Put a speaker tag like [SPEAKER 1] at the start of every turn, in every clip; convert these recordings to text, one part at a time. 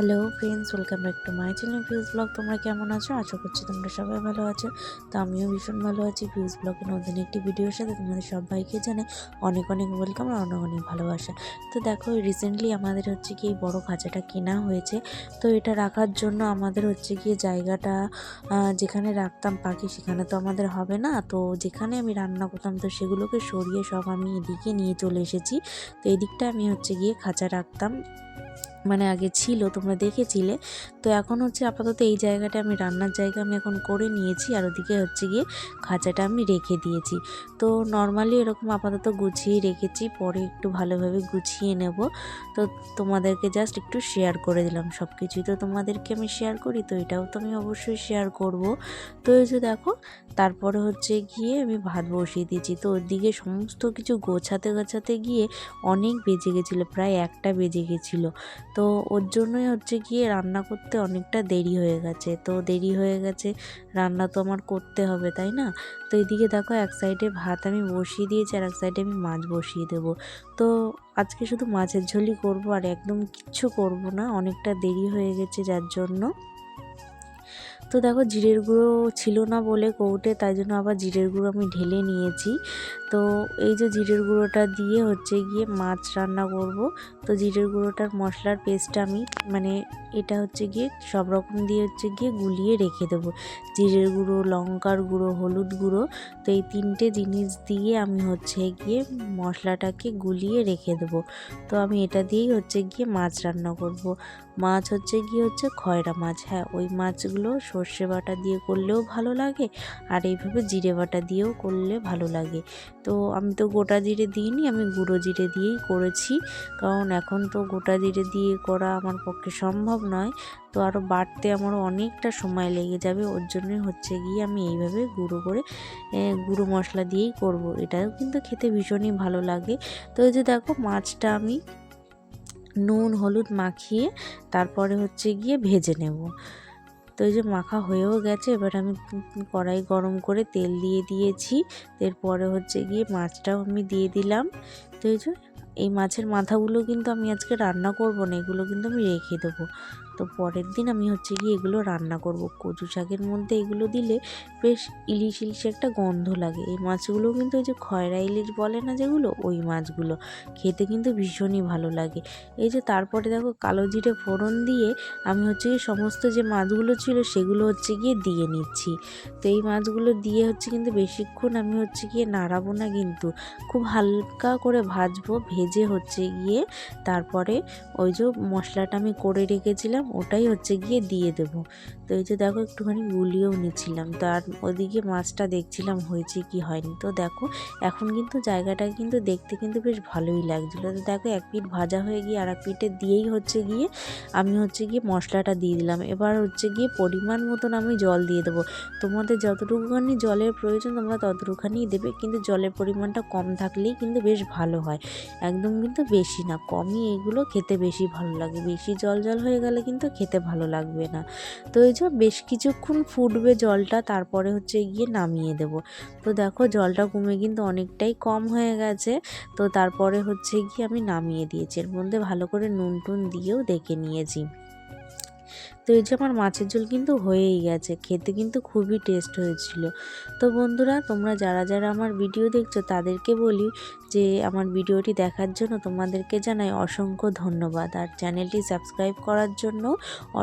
[SPEAKER 1] Hello friends welcome back to my channel views blog তোমরা কেমন আছো? আশা করছি তোমরা সবাই ভালো আছো। তো আমিও ভীষণ ভালো আছি। ভিউজ ব্লগের নতুন একটি ভিডিওর সাথে তোমাদের সবাইকে জানে অনেক অনেক ওয়েলকাম আর অনেক অনেক ভালোবাসা। তো দেখো রিসেন্টলি আমাদের হচ্ছে কি এই বড়ো খাঁচাটা কেনা হয়েছে। তো এটা রাখার জন্য আমাদের হচ্ছে গিয়ে জায়গাটা যেখানে রাখতাম পাখি, সেখানে তো আমাদের হবে না। তো যেখানে আমি রান্না করতাম, তো সেগুলোকে সরিয়ে সব আমি এদিকে নিয়ে চলে এসেছি। তো এদিকটা আমি হচ্ছে গিয়ে খাঁচা রাখতাম। মানে আগে ছিল, তোমরা দেখেছিলে। তো এখন হচ্ছে আপাতত এই জায়গাটা আমি, রান্নার জায়গা আমি এখন করে নিয়েছি, আর ওদিকে হচ্ছে গিয়ে খাঁচাটা আমি রেখে দিয়েছি। তো নর্মালি এরকম আপাতত গুছিয়ে রেখেছি, পরে একটু ভালোভাবে গুছিয়ে নেব। তো তোমাদেরকে জাস্ট একটু শেয়ার করে দিলাম সব কিছুই তো তোমাদেরকে আমি শেয়ার করি, তো এটাও তো আমি অবশ্যই শেয়ার করব। তো এই যে দেখো, তারপরে হচ্ছে গিয়ে আমি ভাত বসিয়ে দিয়েছি। তো ওদিকে সমস্ত কিছু গোছাতে গোছাতে গিয়ে অনেক বেজে গেছিল, প্রায় একটা বেজে গেছিল। তো ওর জন্যই হচ্ছে গিয়ে রান্না করতে অনেকটা দেরি হয়ে গেছে। তো দেরি হয়ে গেছে, রান্না তো আমার করতে হবে, তাই না? তো এদিকে দেখো এক সাইডে ভাত আমি বসিয়ে দিয়েছি আর এক সাইডে আমি মাছ বসিয়ে দেবো। তো আজকে শুধু মাছের ঝোলই করব আর একদম কিচ্ছু করব না, অনেকটা দেরি হয়ে গেছে যার জন্য। তো দেখো জিরের গুঁড়ো ছিল না বলে কৌটে, তাই জন্য আবার জিরের গুঁড়ো আমি ঢেলে নিয়েছি। তো এই যে জিরের গুঁড়োটা দিয়ে হচ্ছে গিয়ে মাছ রান্না করব। তো জিরের গুঁড়োটার মশলার পেস্টটা আমি মানে এটা হচ্ছে গিয়ে সব রকম দিয়ে হচ্ছে গিয়ে গুলিয়ে রেখে দেবো। জিরের গুঁড়ো, লঙ্কার গুঁড়ো, হলুদ গুঁড়ো, তো এই তিনটে জিনিস দিয়ে আমি হচ্ছে গিয়ে মশলাটাকে গুলিয়ে রেখে দেবো। তো আমি এটা দিয়েই হচ্ছে গিয়ে মাছ রান্না করব। মাছ হচ্ছে গিয়ে হচ্ছে খয়রা মাছ হ্যাঁ ওই মাছগুলো সর্ষে বাটা দিয়ে করলেও ভালো লাগে, আর এইভাবে জিরে বাটা দিয়েও করলে ভালো লাগে। তো আমি তো গোটা জিরে দিইনি, আমি গুঁড়ো জিরে দিয়েই করেছি। কারণ এখন তো গোটা জিরে দিয়ে করা আমার পক্ষে সম্ভব নয়। তো আরও বাড়তে আমার অনেকটা সময় লেগে যাবে, ওর জন্যই হচ্ছে গিয়ে আমি এইভাবে গুঁড়ো করে গুঁড়ো মশলা দিয়েই করব। এটাও কিন্তু খেতে ভীষণই ভালো লাগে। তো এই যে দেখো মাছটা আমি নুন, হলুদ মাখিয়ে তারপরে হচ্ছে গিয়ে ভেজে নেব। তো এই যে মাখা হয়েও গেছে, এবার আমি কড়াই গরম করে তেল দিয়ে দিয়েছি। এরপরে হচ্ছে গিয়ে মাছটাও আমি দিয়ে দিলাম। তো এই যে, এই মাছের মাথাগুলো কিন্তু আমি আজকে রান্না করব না, এগুলো কিন্তু আমি রেখে দেবো। তো পরের দিন আমি হচ্ছে গিয়ে এগুলো রান্না করব। কচু শাকের মধ্যে এগুলো দিলে বেশ ইলিশ ইলিশ একটা গন্ধ লাগে। এই মাছগুলো কিন্তু ওই যে খয়রা ইলিশ বলে না যেগুলো? ওই মাছগুলো। খেতে কিন্তু ভীষণই ভালো লাগে। এই যে তারপরে দেখো কালো জিরে ফোড়ন দিয়ে আমি হচ্ছে গিয়ে সমস্ত যে মাছগুলো ছিল সেগুলো হচ্ছে গিয়ে দিয়ে নিচ্ছি। তো এই মাছগুলো দিয়ে হচ্ছে কিন্তু বেশিক্ষণ আমি হচ্ছে গিয়ে নাড়াবো না কিন্তু। খুব হালকা করে ভাজবো, ভেজে হচ্ছে গিয়ে তারপরে ওই যে মশলাটা আমি করে রেখেছিলাম ওটাই হচ্ছে গিয়ে দিয়ে দেবো। তো এই যে দেখো একটুখানি গুলিয়েও নিচ্ছিলাম। তো আর ওদিকে মাছটা দেখছিলাম হয়েছে কি হয়নি। তো দেখো এখন কিন্তু জায়গাটা কিন্তু দেখতে কিন্তু বেশ ভালোই লাগছিল। তো দেখো এক পিঠ ভাজা হয়ে গিয়ে আর এক পিঠে দিয়েই হচ্ছে গিয়ে আমি হচ্ছে গিয়ে মশলাটা দিয়ে দিলাম। এবার হচ্ছে গিয়ে পরিমাণ মতন আমি জল দিয়ে দেবো। তোমাদের যতটুকুখানি জলের প্রয়োজন তোমরা ততটুকুখানিই দেবে। কিন্তু জলের পরিমাণটা কম থাকলেই কিন্তু বেশ ভালো হয়। একদম কিন্তু বেশি না, কমই এগুলো খেতে বেশি ভালো লাগে। বেশি জল জল হয়ে গেলে কিন্তু খেতে ভালো লাগবে না। তো এই যে বেশ কিছুক্ষণ ফুটবে জলটা, তারপরে হচ্ছে গিয়ে নামিয়ে দেব। তো দেখো জলটা কমে কিন্তু অনেকটাই কম হয়ে গেছে। তো তারপরে হচ্ছে গিয়ে আমি নামিয়ে দিয়েছি। এর মধ্যে ভালো করে নুন টুন দিয়েও দেখে নিয়েছি। তো এই যে আমার মাছের ঝোল কিন্তু হয়েই গেছে, খেতে কিন্তু খুবই টেস্ট হয়েছিল। তো বন্ধুরা, তোমরা যারা যারা আমার ভিডিও দেখছ, তাদেরকে বলি যে আমার ভিডিওটি দেখার জন্য তোমাদেরকে জানাই অসংখ্য ধন্যবাদ। আর চ্যানেলটি সাবস্ক্রাইব করার জন্য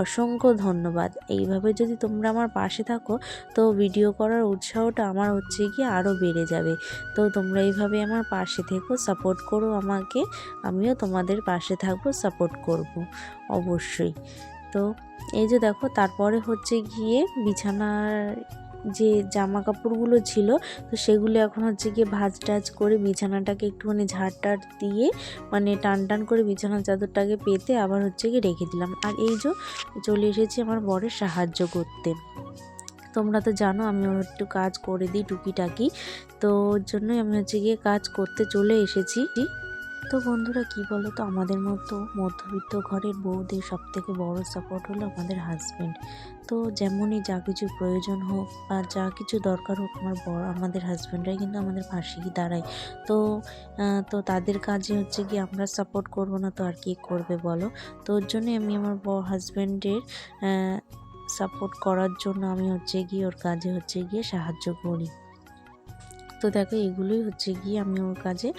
[SPEAKER 1] অসংখ্য ধন্যবাদ। এইভাবে যদি তোমরা আমার পাশে থাকো, তো ভিডিও করার উৎসাহটা আমার হচ্ছে গিয়ে আরও বেড়ে যাবে। তো তোমরা এইভাবে আমার পাশে থেকো সাপোর্ট করো আমাকে, আমিও তোমাদের পাশে থাকব সাপোর্ট করব, অবশ্যই। তো এই যে দেখো, তারপরে হচ্ছে গিয়ে বিছানার যে জামা কাপড়গুলো ছিল, তো সেগুলো এখন হচ্ছে গিয়ে ভাজ টাজ করে বিছানাটাকে একটুখানি ঝাড় টাড় দিয়ে মানে টান টান করে বিছানার চাদরটাকে পেতে আবার হচ্ছে গিয়ে রেখে দিলাম। আর এই যে চলে এসেছি আমার বরের সাহায্য করতে। তোমরা তো জানো আমি একটু কাজ করে দিই টুকিটাকি, তো ওর জন্যই আমি হচ্ছে গিয়ে কাজ করতে চলে এসেছি। তো বন্ধুরা, কি বলো তো আমাদের মতো মধ্যবিত্ত ঘরের বউদের সব থেকে বড় সাপোর্ট হলো আমাদের হাজব্যান্ড তো যেমনই যা কিছু প্রয়োজন হোক বা যা কিছু দরকার হোক, আমার বড় আমাদের হাজব্যান্ডরাই কিন্তু আমাদের পাশেই দাঁড়ায়। তো তো তাদের কাজে হচ্ছে কি আমরা সাপোর্ট করব না তো আর কি করবে বলো? তো ওর জন্যই আমি আমার হাজব্যান্ডের সাপোর্ট করার জন্য আমি হচ্ছে গিয়ে ওর কাজে হচ্ছে গিয়ে সাহায্য করি। তো দেখো এগুলোই হচ্ছে গিয়ে আমি ওর কাজে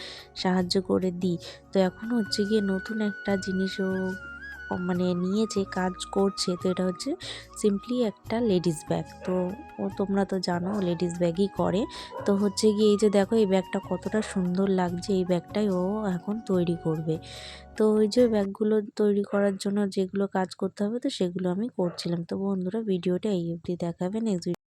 [SPEAKER 1] সাহায্য করে দিই। তো এখন হচ্ছে গিয়ে নতুন একটা জিনিস ও মানে নিয়েছে কাজ করছে, তো এটা হচ্ছে সিম্পলি একটা লেডিস ব্যাগ তো ও তোমরা তো জানো লেডিস ব্যাগই করে। তো হচ্ছে গিয়ে এই যে দেখো এই ব্যাগটা কতটা সুন্দর লাগছে, এই ব্যাগটাই ও এখন তৈরি করবে। তো ওই যে ব্যাগগুলো তৈরি করার জন্য যেগুলো কাজ করতে হবে, তো সেগুলো আমি করছিলাম। তো বন্ধুরা, ভিডিওটা এই অবধি দেখাবে। নেক্সট